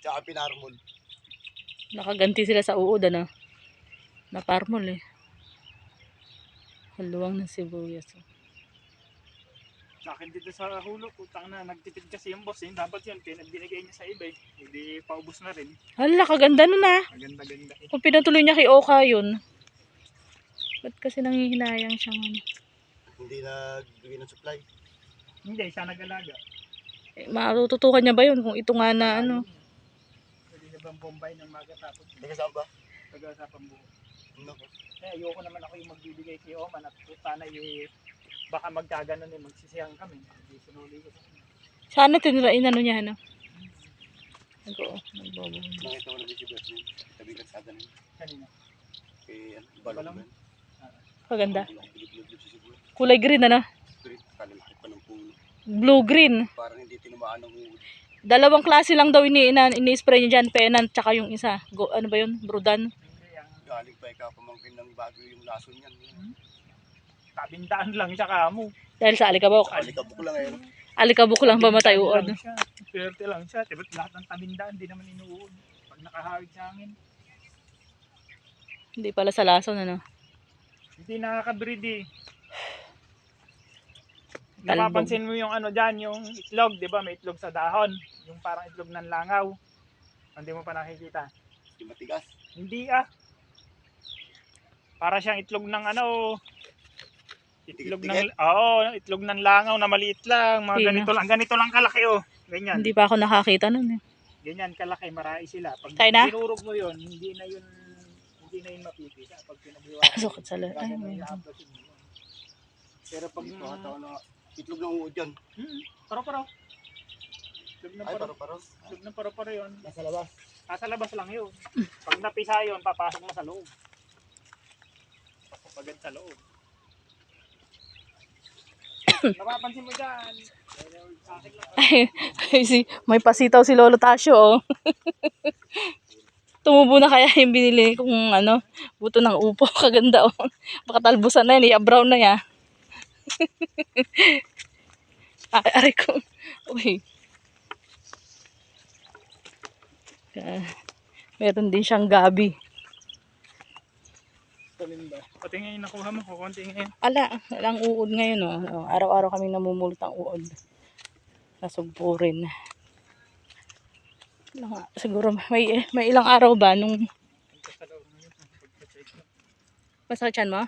Tsaka pinarmol. Nakaganti sila sa uod, ano? Na parmol eh. Haluang ng sibuyas. oh. Sa akin dito sa hulo, putang na, nagtipid kasi yung boss. Eh. Dapat yun, pinagbinigay niya sa iba eh. Hindi paubos na rin. Hala, kaganda nun ah. Maganda-ganda eh. Kung pinatuloy niya kay Oka yun. Ba't kasi nangihinayang siyang ano? Hindi nagbigay ng supply. Hindi, siya nag-alaga. Eh, matututukan niya ba yun kung ito nga na ano? Pwede na bang bombay ng maga tapos Taga saan ba? taga-usapang buo. Nako. Eh, ayoko naman ako yung magbibigay kay Oman at sana eh, baka magkaganon eh, magsisiyang kami. Hindi sinuli ko sa kanya. Sana tinrain ano niya ano? Nag-o, nagbobo. Nakita mo na bird niya. Sabi ka sa yun. Kanina. Kay ano, balong Balong? ba? Kaganda. Sa. Kulay green ano? Spirit, kalalaki pa ng puno. Blue-green. Parang hindi tinamaan ng. Dalawang klase lang daw ini ini-spray niya dyan, penant, tsaka yung isa. Go, ano ba yun? Ang Galing pa ikaw pamangkin ng bago yung lason niyan. tabindaan lang siya kamo. Dahil sa alikabok. Alikabok lang ngayon. Alikabok lang ba matay uod? Swerte lang siya. Diba lahat ng tabindaan, di naman inuud. Pag nakahawig sa hangin, Hindi pala sa lason ano. hindi nakaka-breed eh. Napapansin mo yung ano dyan, yung itlog, di ba? May itlog sa dahon. Yung parang itlog ng langaw. Hindi mo pa nakikita. Hindi matigas. Hindi ah. Para siyang itlog ng ano. Itlog ng? Oo, itlog ng langaw na maliit lang. Mga ganito lang, ganito lang kalaki oh. Ganyan. Hindi pa ako nakakita nun eh. Ganyan kalaki, marami sila. Pag Kaya na? mo 'yon, hindi na 'yun hindi na 'yun mapipisa pag pinaghiwa. Sakit sa la- ay, Gagano may- yung haplosin mo yun. Pero pag ata na itlog ng uod yan. Hmm, paro-paro. Itlog ng Ay, paro, paro-paro. itlog ng paro-paro 'yun. Nasa labas. Nasa labas lang 'yun. Pag napisa 'yun, papasok mo sa loob. Papagad sa loob. Napapansin mo dyan. Ay, si, may pasitaw si Lolo Tasyo oh. Tumubo na kaya yung binili kong ano, buto ng upo. Kaganda oh. Baka talbusan na yan, i-brown na ya. ay, aray ko. Uy. Ah, meron din siyang gabi. Talimba. Pati ngayon nakuha mo, kukunti ngayon. Ala, walang uod ngayon oh. Oh, Araw-araw kami namumulot ng uod. Nasugpo rin. Siguro may, may ilang araw ba nung masakit yan mo?